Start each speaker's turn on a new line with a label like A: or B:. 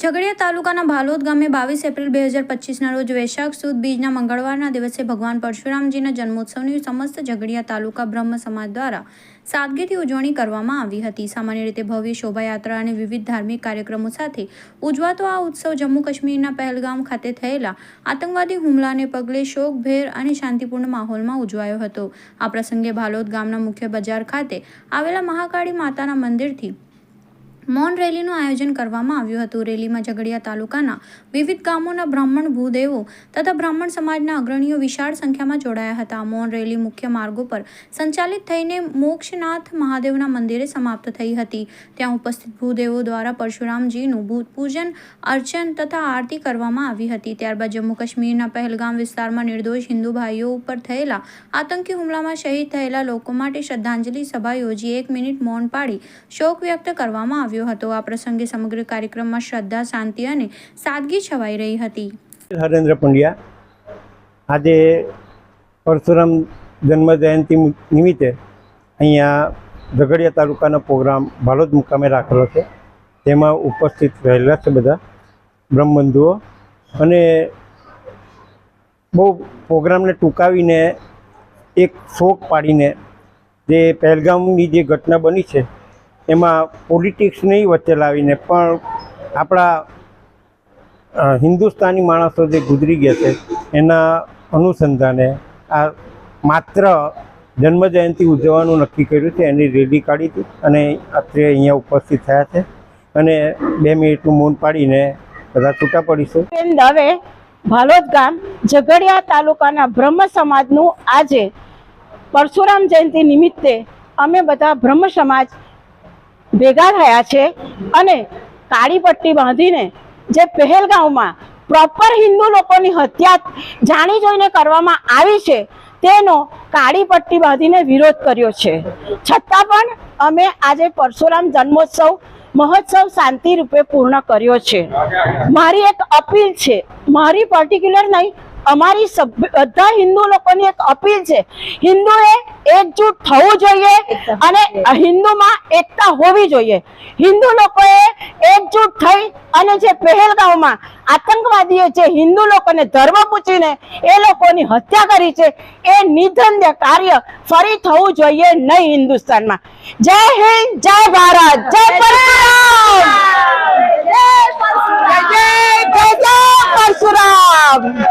A: ઝઘડિયા તાલુકાના ભાલોદ ગામે બાવીસ એપ્રિલ બે હજાર પચીસના રોજ વૈશાખ સુદ બીજના મંગળવારના દિવસે ભગવાન પરશુરામજીના જન્મોત્સવની સમસ્ત ઝઘડિયા તાલુકા બ્રહ્મ સમાજ દ્વારા સાદગીથી ઉજવણી કરવામાં આવી હતી. સામાન્ય રીતે ભવ્ય શોભાયાત્રા અને વિવિધ ધાર્મિક કાર્યક્રમો સાથે ઉજવાતો આ ઉત્સવ જમ્મુ કાશ્મીરના પહેલગામ ખાતે થયેલા આતંકવાદી હુમલાને પગલે શોકભેર અને શાંતિપૂર્ણ માહોલમાં ઉજવાયો હતો. આ પ્રસંગે ભાલોદ ગામના મુખ્ય બજાર ખાતે આવેલા મહાકાળી માતાના મંદિરથી મૌન રેલીનું આયોજન કરવામાં આવ્યું હતું. રેલીમાં ઝઘડિયા તાલુકાના વિવિધ ગામોના બ્રાહ્મણ ભૂદેવો તથા બ્રાહ્મણ સમાજના અગ્રણીઓ વિશાળ સંખ્યામાં જોડાયા હતા. મૌન રેલી મુખ્ય માર્ગો પર સંચાલિત થઈને મોક્ષનાથ મહાદેવના મંદિરે સમાપ્ત થઈ હતી. ત્યાં ઉપસ્થિત ભૂદેવો દ્વારા પરશુરામજીનું ભૂત પૂજન, અર્ચન તથા આરતી કરવામાં આવી હતી. ત્યારબાદ જમ્મુ કાશ્મીરના પહેલગામ વિસ્તારમાં નિર્દોષ હિન્દુ ભાઈઓ ઉપર થયેલા આતંકી હુમલામાં શહીદ થયેલા લોકો માટે શ્રદ્ધાંજલિ સભા યોજી એક મિનિટ મૌન પાડી શોક વ્યક્ત કરવામાં આવ્યો હતો. આ પ્રસંગે સમગ્ર કાર્યક્રમમાં શ્રદ્ધા, શાંતિ અને સાદગી છવાઈ રહી હતી.
B: હરેન્દ્ર પંડ્યા, આજે પરશુરામ જન્મ જયંતિ નિમિત્તે અહીંયા ઝઘડિયા તાલુકાનો પ્રોગ્રામ ભાલોદ મુકામે રાખેલો છે. તેમાં ઉપસ્થિત રહેલા છે બધા બ્રહ્મબંધુઓ અને બહુ પ્રોગ્રામને ટૂંકાવીને એક શોક પાડીને જે પહેલગામની જે ઘટના બની છે એમાં પોલિટિક્સ નહીં વચ્ચે લાવીને, પણ આપણા હિન્દુસ્તાની માણસો જે ગુજરી ગયા છે, એના અનુસંધાને આ માત્ર જન્મજયંતિ ઉજવવાનું નક્કી કર્યું છે, એની રેલી કાઢી હતી અને અત્રે અહીંયા ઉપસ્થિત થયા છે. અને બે મિનિટનું મૌન પાડીને બધા છૂટા પડીશું.
C: દવે ભાલોદ ગામ ઝઘડિયા તાલુકાના બ્રહ્મ સમાજનું આજે પરશુરામ જયંતિ નિમિત્તે અમે બધા બ્રહ્મ સમાજ ભેગા થયા છે અને કાળી પટ્ટી બાંધીને જે પહેલગાંવમાં પ્રોપર હિન્દુ લોકોની હત્યા જાણી જોઈને કરવામાં આવી છે, તેનો કાળી પટ્ટી બાંધીને વિરોધ કર્યો છે. છતાં પણ અમે આજે પરશુરામ જન્મોત્સવ, મહોત્સવ શાંતિ રૂપે પૂર્ણ કર્યો છે. મારી એક અપીલ છે, મારી પર્ટિક્યુલર નહીં અમારી બધા હિન્દુ લોકોની એક અપીલ છે હિન્દુએ એકજૂટ થવું જોઈએ અને હિન્દુમાં એકતા હોવી જોઈએ હિન્દુ લોકોએ એકજૂટ થઈ અને જે પહેલગાંવમાં આતંકવાદીઓ જે હિન્દુ લોકોને ધર્મ પૂછીને એ લોકોની હત્યા કરી છે એ નિધન્ય કાર્ય ફરી થવું જોઈએ નહીં હિન્દુસ્તાનમાં જય હિન્દ જય ભારત જય પરશુરામ જય પરશુરામ